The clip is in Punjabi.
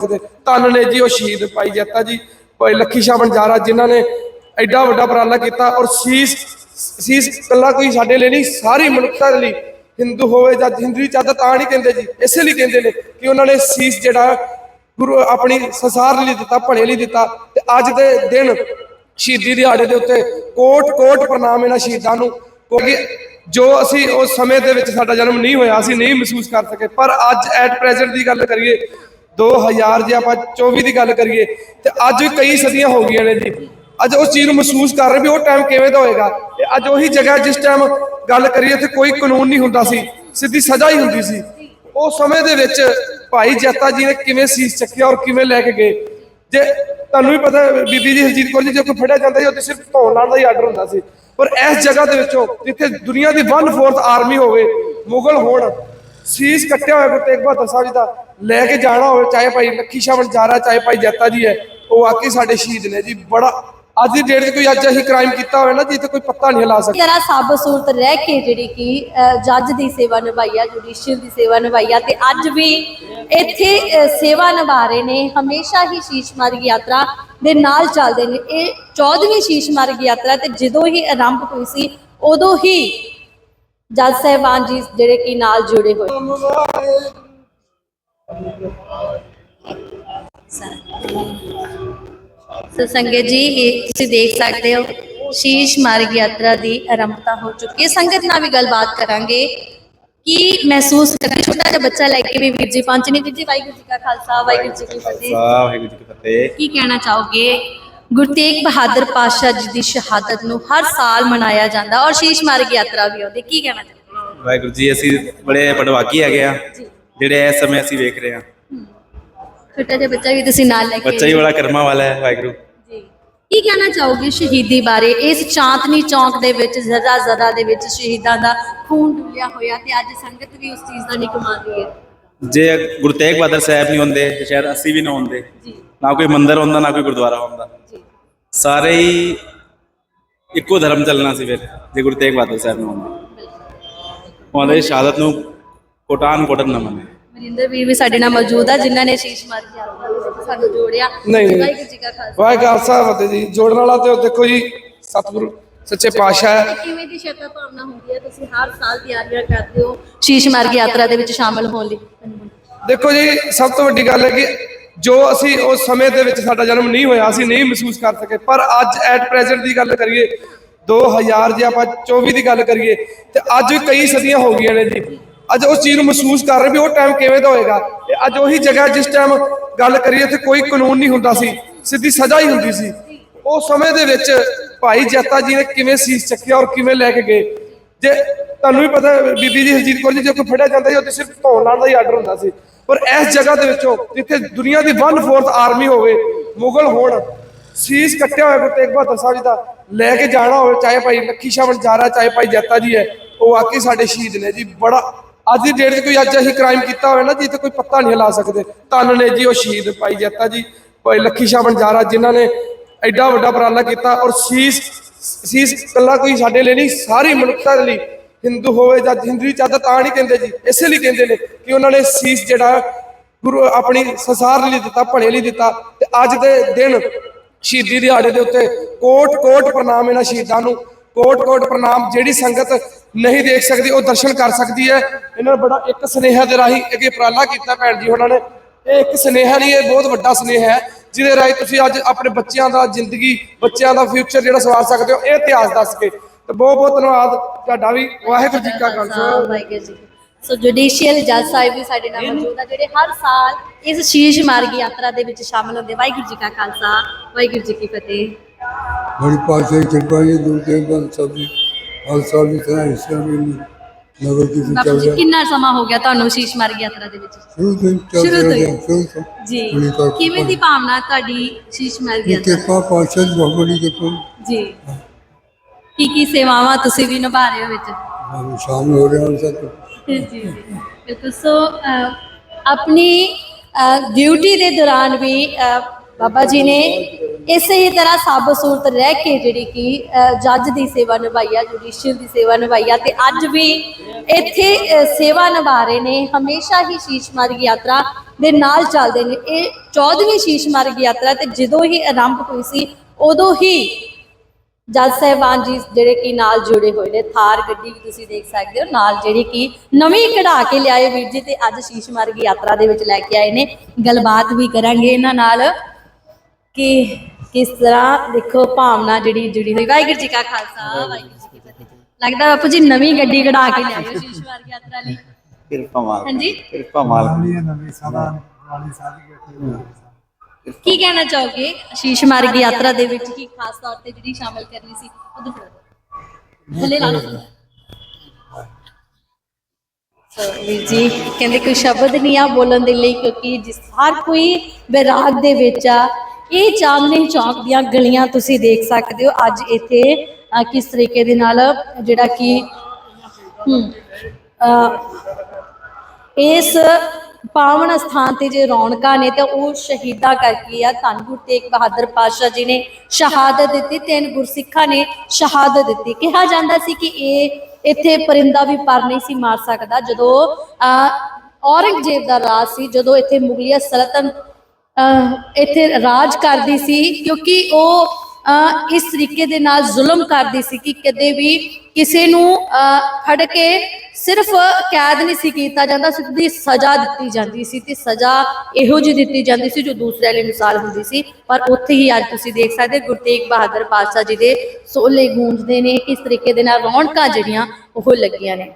ਸਕਦੇ ਧੰਨ ਨੇ ਜੀ, ਉਹ ਸ਼ਹੀਦ ਭਾਈ ਜੱਤਾ ਜੀ। ਭਾਈ ਲੱਖੀ ਸ਼ਾਹ ਬੰਜਾਰਾ ਜਿਨ੍ਹਾਂ ਨੇ ਐਡਾ ਵੱਡਾ ਉਪਰਾਲਾ ਕੀਤਾ ਔਰ ਸੀਸ ਸੀਸ ਕੱਲਾ ਕੋਈ ਸਾਡੇ ਲਈ ਨਹੀਂ, ਸਾਰੀ ਮਨੁੱਖਤਾ ਲਈ ਹਿੰਦੂ ਹੋਵੇ ਜਾਂ ਹਿੰਦੂ ਚਾਹਤਾ ਤਾਂ ਨਹੀਂ ਕਹਿੰਦੇ ਜੀ, ਇਸੇ ਲਈ ਕਹਿੰਦੇ ਨੇ ਕਿ ਉਹਨਾਂ ਨੇ ਸੀਸ ਜਿਹੜਾ ਗੁਰੂ ਆਪਣੀ ਸੰਸਾਰ ਲਈ ਦਿੱਤਾ, ਭਲੇ ਲਈ ਦਿੱਤਾ ਤੇ ਅੱਜ ਦੇ ਦਿਨ ਸ਼ਹੀਦੀ ਦਿਹਾੜੇ ਦੇ ਉੱਤੇ ਕੋਟ ਕੋਟ ਪ੍ਰਣਾਮ ਇਹਨਾਂ ਸ਼ਹੀਦਾਂ ਨੂੰ ਕਿਉਂਕਿ ਜੋ ਅਸੀਂ ਉਸ ਸਮੇਂ ਦੇ ਵਿੱਚ ਸਾਡਾ ਜਨਮ ਨਹੀਂ ਹੋਇਆ, ਅਸੀਂ ਨਹੀਂ ਮਹਿਸੂਸ ਕਰ ਸਕੇ। ਪਰ ਅੱਜ ਐਟ ਪ੍ਰੈਜ਼ੈਂਟ ਦੀ ਗੱਲ ਕਰੀਏ 2000 ਜੇ ਆਪਾਂ 24 ਦੀ ਗੱਲ ਕਰੀਏ, ਤੇ ਅੱਜ ਵੀ ਕਈ ਸਦੀਆਂ ਹੋ ਗਈਆਂ ਨੇ ਜੀ। ਅੱਜ ਉਸ ਚੀਜ਼ ਨੂੰ ਮਹਿਸੂਸ ਕਰ ਰਹੇ ਵੀ ਉਹ ਟਾਈਮ ਕਿਵੇਂ ਦਾ ਹੋਏਗਾ। ਤੇ ਅੱਜ ਉਹੀ ਜਗ੍ਹਾ ਜਿਸ ਟਾਈਮ ਗੱਲ ਕਰੀਏ ਤੇ ਕੋਈ ਕਾਨੂੰਨ ਨਹੀਂ ਹੁੰਦਾ ਸੀ, ਸਿੱਧੀ ਸਜ਼ਾ ਹੀ ਹੁੰਦੀ ਸੀ। ਉਹ ਸਮੇਂ ਦੇ ਵਿੱਚ ਭਾਈ ਜੱਤਾ ਜੀ ਨੇ ਕਿਵੇਂ ਸੀਸ ਚੱਕਿਆ ਔਰ ਕਿਵੇਂ ਲੈ ਕੇ ਗਏ। ਜੇ ਤੁਹਾਨੂੰ ਵੀ ਪਤਾ ਬੀਬੀ ਜੀ ਹਰਜੀਤ ਕੌਰ ਜੀ ਜੇ ਕੋਈ ਫੜਿਆ ਜਾਂਦਾ ਸੀ, ਉੱਥੇ ਸਿਰਫ ਧੌਣ ਲਾਉਣ ਦਾ ਹੀ ਆਰਡਰ ਹੁੰਦਾ ਸੀ। ਪਰ ਇਸ ਜਗ੍ਹਾ ਦੇ ਵਿੱਚੋਂ ਜਿੱਥੇ ਦੁਨੀਆ ਦੀ 1/4 ਆਰਮੀ ਹੋਵੇ, ਮੁਗਲ ਹੋਣ, ਸੀਸ ਕੱਟਿਆ ਹੋਇਆ ਗੁਰੂ ਤੇਗ ਬਹਾਦਰ ਸਾਹਿਬ ਜੀ ਦਾ ਲੈ ਕੇ ਜਾਣਾ ਹੋਵੇ ਚਾਹੇ ਭਾਈ ਲੱਖੀ ਸ਼ਾਹ ਵਣਜਾਰਾ ਚਾਹੇ ਭਾਈ ਜੱਤਾ ਜੀ ਹੈ ਉਹ ਵਾਕਈ ਸਾਡੇ ਸ਼ਹੀਦ ਨੇ ਜੀ ਬੜਾ ਅੱਜ ਦੀ ਡੇਟ 'ਚ ਕੋਈ ਅੱਜ ਅਸੀਂ ਕ੍ਰਾਈਮ ਕੀਤਾ ਹੋਵੇ ਨਾ ਜਿੱਥੇ ਕੋਈ ਪੱਤਾ ਨਹੀਂ ਹਿਲਾ ਸਕਦਾ। ਤਰ੍ਹਾਂ ਸਾਬਤ ਸੂਰਤ ਰਹਿ ਕੇ ਜਿਹੜੀ ਕਿ ਜੱਜ ਦੀ ਸੇਵਾ ਨਿਭਾਈ ਆ ਜੁਡੀਸ਼ੀਅਲ ਦੀ ਸੇਵਾ ਨਿਭਾਈ ਆ ਤੇ ਅੱਜ ਵੀ ਇੱਥੇ ਸੇਵਾ ਨਿਭਾ ਰਹੇ ਨੇ ਹਮੇਸ਼ਾ ਹੀ ਸ਼ੀਸ਼ ਮਾਰਗ ਯਾਤਰਾ ਦੇ ਨਾਲ ਚੱਲਦੇ ਨੇ। ਇਹ 14ਵੀਂ ਸ਼ੀਸ਼ ਮਾਰਗ ਯਾਤਰਾ ਤੇ ਜਦੋਂ ਹੀ ਆਰੰਭ ਹੋਈ ਸੀ ਉਦੋਂ ਹੀ ਜੱਜ ਸਾਹਿਬਾਨ ਜੀ ਜਿਹੜੇ ਕਿ ਨਾਲ ਜੁੜੇ ਹੋਏ। ਸੋ ਸੰਗਤ ਜੀ ਇਹ ਤੁਸੀਂ ਦੇਖ ਸਕਦੇ ਹੋ ਸ਼ੀਸ਼ ਮਾਰਗ ਯਾਤਰਾ ਦੀ ਆਰੰਭਤਾ ਹੋ ਚੁੱਕੀ ਹੈ। ਸੰਗਤ ਨਾਲ ਵੀ ਗੱਲਬਾਤ ਕਰਾਂਗੇ ਕੀ ਮਹਿਸੂਸ ਕਰਦੇ ਛੋਟਾ ਜਿਹਾ ਬੱਚਾ ਲੈ ਕੇ ਵੀ ਵੀਰ ਜੀ ਪਹੁੰਚਨੇ ਵੀਰ ਜੀ ਵਾਹਿਗੁਰੂ ਜੀ ਕਾ ਖਾਲਸਾ ਵਾਹਿਗੁਰੂ ਜੀ ਕੀ ਫਤਿਹ। ਵਾਹਿਗੁਰੂ ਜੀ ਕੀ ਫਤਿਹ। ਕੀ ਕਹਿਣਾ ਚਾਹੋਗੇ? ਗੁਰੂ ਤੇਗ ਬਹਾਦਰ ਪਾਤਸ਼ਾਹ ਜੀ ਦੀ ਸ਼ਹਾਦਤ ਨੂੰ ਹਰ ਸਾਲ ਮਨਾਇਆ ਜਾਂਦਾ ਔਰ ਸ਼ੀਸ਼ ਮਾਰਗ ਯਾਤਰਾ ਵੀ ਆਉਂਦੀ ਕੀ ਕਹਿਣਾ ਚਾਹੋਗੇ? ਵਾਹਿਗੁਰੂ ਜੀ ਅਸੀਂ ਬੜੇ ਪਟਵਾਕੀ ਹੈਗੇ ਆ। ਜਿਹੜੇ ਇਸ ਸਮੇਂ ਅਸੀਂ ਵੇਖ ਰਹੇ ਆ ਛੋਟਾ ਜਿਹਾ ਬੱਚਾ ਵੀ ਤੁਸੀਂ ਨਾਲ ਲੈ ਕੇ ਬੱਚਾ ਹੀ ਬੜਾ ਕਰਮਾਂ ਵਾਲਾ ਹੈ ਵਾਹਿਗੁਰੂ। ਜੀ। ਕੀ ਕਹਿਣਾ ਚਾਹੋਗੇ ਸ਼ਹੀਦੀ ਬਾਰੇ? ਇਸ ਚਾਂਦਨੀ ਚੌਂਕ ਦੇ ਵਿੱਚ ਜ਼ਰਾ ਜ਼ਰਾ ਦੇ ਵਿੱਚ ਸ਼ਹੀਦਾਂ ਦਾ ਖੂਨ ਡੁੱਲਿਆ ਹੋਇਆ ਤੇ ਅੱਜ ਸੰਗਤ ਵੀ ਉਸ ਚੀਜ਼ ਦਾ ਨਿਕ ਮੰਨ ਰਹੀ ਹੈ। ਜੇ ਗੁਰੂ ਤੇਗ ਬਹਾਦਰ ਸਾਹਿਬ ਨਹੀਂ ਹੁੰਦੇ ਤੇ ਸ਼ਾਇਦ ਅਸੀਂ ਵੀ ਨਾ ਹੁੰਦੇ। ਜੀ। ਨਾ ਕੋਈ ਮੰਦਿਰ ਹੁੰਦਾ ਨਾ ਕੋਈ ਗੁਰਦੁਆਰਾ ਹੁੰਦਾ। ਜੀ। ਸਾਰੇ ਹੀ ਇੱਕੋ ਧਰਮ ਚੱਲਣਾ ਸੀ ਫਿਰ ਜੇ ਗੁਰੂ ਤੇਗ ਬਹਾਦਰ ਸਾਹਿਬ ਨਾ ਹੁੰਦੇ। ਉਹਨਾਂ ਦੀ ਸ਼ਹਾਦਤ ਨੂੰ ਕੋਟਾਨ ਕੋਟਨ ਨਾ ਮੰਨੇ। ਮਰਿੰਦਰ ਵੀਰ ਵੀ ਸਾਡੇ ਨਾਲ ਮੌਜੂਦ ਆ ਜਿਨ੍ਹਾਂ ਨੇ ਸ਼ੀਸ਼ ਮਾਰ ਕੇ ਸਾਨੂੰ ਜੋੜਿਆ। ਨਹੀਂ, ਨਹੀਂ। ਵਾਹਿਗੁਰੂ ਜੀ ਕਾ ਖਾਲਸਾ। ਵਾਹਿਗੁਰੂ ਸਾਹਿਬ ਫਤਿਹ ਜੀ। ਜੋੜਨ ਵਾਲਾ ਤੇ ਉਹ ਦੇਖੋ ਜੀ ਸਤਿਗੁਰੂ ਸੱਚੇ ਪਾਤਸ਼ਾਹ ਹੈ। ਕਿਵੇਂ ਦੀ ਸ਼ਰਧਾ ਭਾਵਨਾ ਹੁੰਦੀ ਹੈ? ਤੁਸੀਂ ਹਰ ਸਾਲ ਤਿਆਰੀਆਂ ਕਰਦੇ ਹੋ ਸ਼ੀਸ਼ ਮਾਰਗ ਯਾਤਰਾ ਦੇ ਵਿੱਚ ਸ਼ਾਮਲ ਹੋਣ ਲਈ। ਦੇਖੋ ਜੀ ਸਭ ਤੋਂ ਵੱਡੀ ਗੱਲ ਹੈ ਕਿ ਜੋ ਅਸੀਂ ਉਸ ਸਮੇਂ ਦੇ ਵਿੱਚ ਸਾਡਾ ਜਨਮ ਨਹੀਂ ਹੋਇਆ ਅਸੀਂ ਨਹੀਂ ਮਹਿਸੂਸ ਕਰ ਸਕੇ। ਪਰ ਅੱਜ ਐਟ ਪ੍ਰੈਜ਼ੈਂਟ ਦੀ ਗੱਲ ਕਰੀਏ 2000 ਜੇ ਆਪਾਂ 24 ਦੀ ਗੱਲ ਕਰੀਏ ਤੇ ਅੱਜ ਵੀ ਕਈ ਸਦੀਆਂ ਹੋ ਗਈਆਂ ਨੇ ਜੀ। ਅੱਜ ਉਸ ਚੀਜ਼ ਨੂੰ ਮਹਿਸੂਸ ਕਰ ਰਹੇ ਵੀ ਉਹ ਟਾਈਮ ਕਿਵੇਂ ਦਾ ਹੋਏਗਾ। ਅੱਜ ਉਹੀ ਜਗ੍ਹਾ ਜਿਸ ਟਾਈਮ ਗੱਲ ਕਰੀਏ ਤੇ ਕੋਈ ਕਾਨੂੰਨ ਨਹੀਂ ਹੁੰਦਾ ਸੀ, ਸਿੱਧੀ ਸਜ਼ਾ ਹੀ ਹੁੰਦੀ ਸੀ। ਉਹ ਸਮੇਂ ਦੇ ਵਿੱਚ ਭਾਈ ਜੱਤਾ ਜੀ ਨੇ ਕਿਵੇਂ ਸੀਸ ਚੱਕਿਆ ਔਰ ਕਿਵੇਂ ਲੈ ਕੇ ਗਏ। ਜੇ ਤੁਹਾਨੂੰ ਵੀ ਪਤਾ ਬੀਬੀ ਜੀ ਹਰਜੀਤ ਕੌਰ ਜੀ ਜੇ ਕੋਈ ਫੜਿਆ ਜਾਂਦਾ ਸੀ, ਉਹ ਤੇ ਸਿਰਫ ਧੌਣ ਲਾਉਣ ਦਾ ਹੀ ਆਰਡਰ ਹੁੰਦਾ ਸੀ। ਪਰ ਇਸ ਜਗ੍ਹਾ ਦੇ ਵਿੱਚੋਂ ਜਿੱਥੇ ਦੁਨੀਆ ਦੀ 1/4 ਆਰਮੀ ਹੋਵੇ, ਮੁਗਲ ਹੋਣ, ਸੀਸ ਕੱਟਿਆ ਹੋਇਆ ਗੁਰੂ ਤੇਗ ਬਹਾਦਰ ਸਾਹਿਬ ਜੀ ਦਾ, ਲੈ ਕੇ ਜਾਣਾ ਹੋਵੇ, ਚਾਹੇ ਭਾਈ ਲੱਖੀ ਸ਼ਾਹ ਵਣਜਾਰਾ ਚਾਹੇ ਭਾਈ ਜੱਤਾ ਜੀ ਹੈ, ਉਹ ਵਾਕਈ ਸਾਡੇ ਸ਼ਹੀਦ ਨੇ ਜੀ, ਬੜਾ ਅੱਜ ਦੀ ਡੇਟ 'ਚ ਕੋਈ ਅੱਜ ਅਸੀਂ ਕ੍ਰਾਈਮ ਕੀਤਾ ਹੋਵੇ ਨਾ ਜਿੱਥੇ ਕੋਈ ਪੱਤਾ ਨਹੀਂ ਹਿਲਾ ਸਕਦੇ। ਧੰਨ ਨੇ ਜੀ ਉਹ ਸ਼ਹੀਦ ਭਾਈ ਜੱਤਾ ਜੀ, ਭਾਈ ਲੱਖੀ ਸ਼ਾਹ ਵਣਜਾਰਾ ਜਿਨ੍ਹਾਂ ਨੇ ਐਡਾ ਵੱਡਾ ਉਪਰਾਲਾ ਕੀਤਾ ਔਰ ਸੀਸ ਸੀਸ ਕੱਲਾ ਕੋਈ ਸਾਡੇ ਲਈ ਨਹੀਂ, ਸਾਰੀ ਮਨੁੱਖਤਾ ਲਈ। ਹਿੰਦੂ ਹੋਵੇ ਜਾਂ ਹਿੰਦੂ ਚਾਹਤਾ ਤਾਂ ਨਹੀਂ ਕਹਿੰਦੇ ਜੀ, ਇਸੇ ਲਈ ਕਹਿੰਦੇ ਨੇ ਕਿ ਉਹਨਾਂ ਨੇ ਸੀਸ ਜਿਹੜਾ ਗੁਰੂ ਆਪਣੀ ਸੰਸਾਰ ਲਈ ਦਿੱਤਾ, ਭਲੇ ਲਈ ਦਿੱਤਾ। ਤੇ ਅੱਜ ਦੇ ਦਿਨ ਸ਼ਹੀਦੀ ਦਿਹਾੜੇ ਦੇ ਉੱਤੇ ਕੋਟ ਕੋਟ ਪ੍ਰਣਾਮ ਇਹਨਾਂ ਸ਼ਹੀਦਾਂ ਨੂੰ ਕੋਟ ਕੋਟ ਪ੍ਰਣਾਮ, ਜਿਹੜੀ ਸੰਗਤ ਨਹੀਂ ਦੇਖ ਸਕਦੀ ਉਹ ਦਰਸ਼ਨ ਕਰ ਸਕਦੀ ਹੈ। ਇਹਨਾਂ ਨੇ ਬੜਾ ਇੱਕ ਸੁਨੇਹਾ ਦੇ ਰਾਹੀਂ ਇੱਕ ਉਪਰਾਲਾ ਕੀਤਾ ਭੈਣ ਜੀ ਉਹਨਾਂ ਨੇ। ਇਹ ਇੱਕ ਸੁਨੇਹਾ ਨਹੀਂ ਇਹ ਬਹੁਤ ਵੱਡਾ ਸੁਨੇਹਾ ਹੈ ਜਿਹਦੇ ਰਾਹੀਂ ਤੁਸੀਂ ਅੱਜ ਆਪਣੇ ਬੱਚਿਆਂ ਦਾ ਜ਼ਿੰਦਗੀ ਬੱਚਿਆਂ ਦਾ ਫਿਊਚਰ ਜਿਹੜਾ ਸਵਾਰ ਸਕਦੇ ਹੋ ਇਹ ਇਤਿਹਾਸ ਦੱਸ ਕੇ। ਤੇ ਬਹੁਤ ਬਹੁਤ ਧੰਨਵਾਦ ਤੁਹਾਡਾ ਵੀ। ਵਾਹਿਗੁਰੂ ਜੀ ਕਾ ਖਾਲਸਾ। ਵਾਹਿਗੁਰੂ ਜੀ। ਸੋ ਜੁਡੀਸ਼ੀਅਲ ਜੱਜ ਸਾਹਿਬ ਵੀ ਸਾਡੇ ਨਾਲ ਮੌਜੂਦ ਆ ਜਿਹੜੇ ਹਰ ਸਾਲ ਇਸ ਸ਼ੀਸ਼ ਮਾਰਗ ਯਾਤਰਾ ਦੇ ਵਿੱਚ ਸ਼ਾਮਲ ਹੁੰਦੇ ਵਾਹਿਗੁਰੂ ਜੀ ਕਾ ਖਾਲਸਾ ਵਾਹਿਗੁਰੂ ਜੀ ਕੀ ਫਤਿਹ। ਬੜੀ ਪਾਸੇ ਕਿਰਪਾ ਜੀ ਗੁਰੂ ਤੇਗ ਬਹਾਦਰ ਸਾਹਿਬ ਜੀ। ਸਾਲ ਦੀ ਤਰ੍ਹਾਂ ਹਿੱਸਾ ਵੀ ਨਗਰ ਕੀ ਬਾਪੂ ਚੱਲ ਜੀ ਰਿਹਾ। ਕਿੰਨਾ ਸਮਾਂ ਹੋ ਗਿਆ ਤੁਹਾਨੂੰ ਸ਼ੀਸ਼ ਮਾਰਗ ਯਾਤਰਾ ਦੇ ਵਿੱਚ? ਸ਼ੁਰੂ ਤੋਂ ਹੀ ਚੱਲ ਸ਼ੁਰੂ ਤੋਂ ਹੀ। ਰਿਹਾ ਸ਼ੁਰੂ ਤੋਂ। ਜੀ। ਬੜੀ ਕਿਰਪਾ। ਕਿਵੇਂ ਦੀ ਭਾਵਨਾ ਤੁਹਾਡੀ ਸ਼ੀਸ਼ ਮਾਰਗ ਇਹ ਯਾਤਰਾ? ਕਿਰਪਾ ਪਾਸ਼ਾ ਦੀ ਬਹੁਤ ਬੜੀ ਕਿਰਪਾ। ਜੀ। ਕੀ ਕੀ ਸੇਵਾਵਾਂ ਤੁਸੀਂ ਵੀ ਨਿਭਾ ਰਹੇ ਹੋ ਵਿੱਚ? ਸਾਨੂੰ ਸ਼ਾਮਲ ਹੋ ਰਿਹਾ ਹਾਂ ਸਭ। ਜੀ ਜੀ। ਬਿਲਕੁਲ। ਸੋ ਆਪਣੀ ਡਿਊਟੀ ਦੇ ਦੌਰਾਨ ਵੀ ਬਾਬਾ ਜੀ ਨੇ ਇਸੇ ਹੀ ਤਰ੍ਹਾਂ ਸਭ ਸੂਰਤ ਰਹਿ ਕੇ ਜਿਹੜੀ ਕਿ ਜੱਜ ਦੀ ਸੇਵਾ ਨਿਭਾਈ ਆ ਜੁਡੀਸ਼ੀਅਲ ਦੀ ਸੇਵਾ ਨਿਭਾਈ ਆ ਤੇ ਅੱਜ ਵੀ ਇੱਥੇ ਸੇਵਾ ਨਿਭਾ ਰਹੇ ਨੇ, ਹਮੇਸ਼ਾ ਹੀ ਸ਼ੀਸ਼ ਮਾਰਗ ਯਾਤਰਾ ਦੇ ਨਾਲ ਚੱਲਦੇ ਨੇ। ਇਹ 14ਵੀਂ ਸ਼ੀਸ਼ ਮਾਰਗ ਯਾਤਰਾ ਤੇ ਜਦੋਂ ਹੀ ਆਰੰਭ ਹੋਈ ਸੀ, ਉਦੋਂ ਹੀ ਜੱਜ ਸਾਹਿਬਾਨ ਜੀ ਜਿਹੜੇ ਕਿ ਨਾਲ ਜੁੜੇ ਹੋਏ ਨੇ, ਥਾਰ ਗੱਡੀ ਵੀ ਤੁਸੀਂ ਦੇਖ ਸਕਦੇ ਹੋ, ਨਾਲ ਜਿਹੜੀ ਕਿ ਨਵੀਂ ਕਢਾ ਕੇ ਲਿਆਏ ਵੀਰ ਜੀ ਤੇ ਅੱਜ ਸ਼ੀਸ਼ ਮਾਰਗ ਯਾਤਰਾ ਦੇ ਵਿੱਚ ਲੈ ਕੇ ਆਏ ਨੇ। ਗੱਲਬਾਤ ਵੀ ਕਰਾਂਗੇ ਇਹਨਾਂ ਨਾਲ। ਕਿ ਕਿਸ ਤਰ੍ਹਾਂ ਦੇਖੋ ਭਾਵਨਾ ਜਿਹੜੀ ਜੁੜੀ ਹੋਈ। ਵਾਹਿਗੁਰੂ ਜੀ ਕਾ ਖਾਲਸਾ ਵਾਹਿਗੁਰੂ ਜੀ ਕੀ ਫਤਿਹ। ਲੱਗਦਾ ਬਾਪੂ ਜੀ ਨਵੀਂ ਗੱਡੀ ਕਢਾ ਕੇ ਲਿਆਏ ਹੋ ਸ਼ੀਸ਼ ਮਾਰਗ ਯਾਤਰਾ ਲਈ। ਕਿਰਪਾ ਮਾਲ ਹਾਂਜੀ? ਕਿਰਪਾ ਮਾਲ ਕੀ ਕਹਿਣਾ ਚਾਹੋਗੇ? ਸ਼ੀਸ਼ ਮਾਰਗ ਯਾਤਰਾ ਦੇ ਵਿੱਚ ਕੀ ਖਾਸ ਤੌਰ ਤੇ ਜਿਹੜੀ ਸ਼ਾਮਲ ਕਰਨੀ ਸੀ ਉਹਦੇ ਫਿਰ ਥੱਲੇ ਲਾ ਲਓ। ਸੋ ਵੀਰ ਜੀ ਕਹਿੰਦੇ ਕੋਈ ਸ਼ਬਦ ਨਹੀਂ ਆ ਬੋਲਣ ਦੇ ਲਈ ਕਿਉਂਕਿ ਜਿਸ ਹਰ ਕੋਈ ਵਿਰਾਗ ਦੇ ਵਿੱਚ ਆ। ਇਹ ਚਾਂਦਨੀ ਚੌਕ ਦੀਆਂ ਗਲੀਆਂ ਤੁਸੀਂ ਦੇਖ ਸਕਦੇ ਹੋ। ਅੱਜ ਇੱਥੇ ਕਿਸ ਤਰੀਕੇ ਦੇ ਨਾਲ ਜਿਹੜਾ ਕਿ ਹਮ, ਅਹ, ਇਸ ਪਾਵਨ ਸਥਾਨ ਤੇ ਜੇ ਰੌਣਕਾਂ ਨੇ ਤਾਂ ਉਹ ਸ਼ਹੀਦਾਂ ਕਰਕੇ ਆ। ਧੰਨ ਗੁਰੂ ਤੇਗ ਬਹਾਦਰ ਪਾਤਸ਼ਾਹ ਜੀ ਨੇ ਸ਼ਹਾਦਤ ਦਿੱਤੀ ਤਿੰਨ ਗੁਰਸਿੱਖਾਂ ਨੇ ਸ਼ਹਾਦਤ ਦਿੱਤੀ। ਕਿਹਾ ਜਾਂਦਾ ਸੀ ਕਿ ਇਹ ਇੱਥੇ ਪਰਿੰਦਾ ਵੀ ਪਰ ਨਹੀਂ ਸੀ ਮਾਰ ਸਕਦਾ। ਜਦੋਂ ਅਹ, ਔਰੰਗਜ਼ੇਬ ਦਾ ਰਾਜ ਸੀ ਜਦੋਂ ਇੱਥੇ ਮੁਗਲਿਆ ਸਲਤਨਤ ਇੱਥੇ ਰਾਜ ਕਰਦੀ ਸੀ ਕਿਉਂਕਿ ਉਹ ਅਹ, ਇਸ ਤਰੀਕੇ ਦੇ ਨਾਲ ਜ਼ੁਲਮ ਕਰਦੀ ਸੀ ਕਿ ਕਦੇ ਵੀ ਕਿਸੇ ਨੂੰ ਅਹ, ਫੜ ਕੇ ਸਿਰਫ ਕੈਦ ਨਹੀਂ ਸੀ ਕੀਤਾ ਜਾਂਦਾ ਸਿੱਧੀ ਸਜ਼ਾ ਦਿੱਤੀ ਜਾਂਦੀ ਸੀ ਤੇ ਸਜ਼ਾ ਇਹੋ ਜਿਹੀ ਦਿੱਤੀ ਜਾਂਦੀ ਸੀ ਜੋ ਦੂਸਰਿਆਂ ਲਈ ਮਿਸਾਲ ਹੁੰਦੀ ਸੀ। ਪਰ ਉੱਥੇ ਹੀ ਅੱਜ ਤੁਸੀਂ ਦੇਖ ਸਕਦੇ ਗੁਰੂ ਤੇਗ ਬਹਾਦਰ ਪਾਤਸ਼ਾਹ ਜੀ ਦੇ ਸੋਲੇ ਗੂੰਜਦੇ ਨੇ ਕਿਸ ਤਰੀਕੇ ਦੇ ਨਾਲ ਰੌਣਕਾਂ ਜਿਹੜੀਆਂ ਉਹ ਲੱਗੀਆਂ ਨੇ।